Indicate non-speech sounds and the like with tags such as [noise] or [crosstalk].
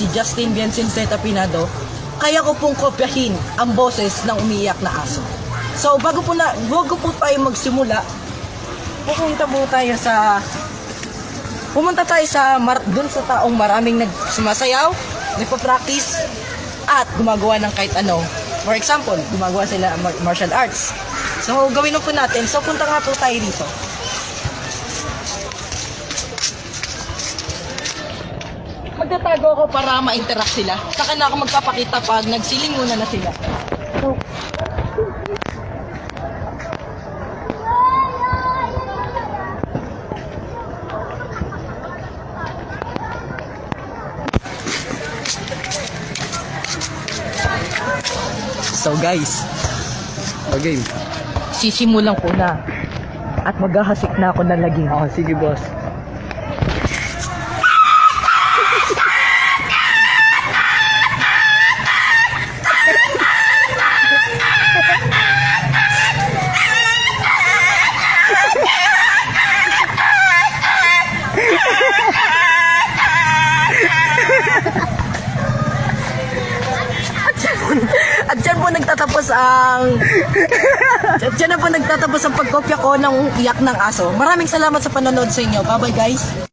si Justin Vincenzeta Pinado, kaya ko pong kopyahin ang boses ng umiiyak na aso. So, bago po na, bago po tayo magsimula, pupunta po tayo sa pumunta tayo sa mar, dun sa taong maraming nagsumasayaw, nagpa-practice, at gumagawa ng kahit ano. For example, gumagawa sila mar- martial arts. So, gawin po natin. So, punta nga po tayo dito. Magtatago ako para ma-interact sila. Saka na ako magpapakita pag nagsiling muna na sila. So, So guys, Okay. sisimulan ko na. At maghahasik na ako ng laging. Oh, sige boss. At dyan po nagtatapos ang... [laughs] At dyan na po nagtatapos ang pagkopya ko ng iyak ng aso. Maraming salamat sa panonood sa inyo. Bye-bye guys.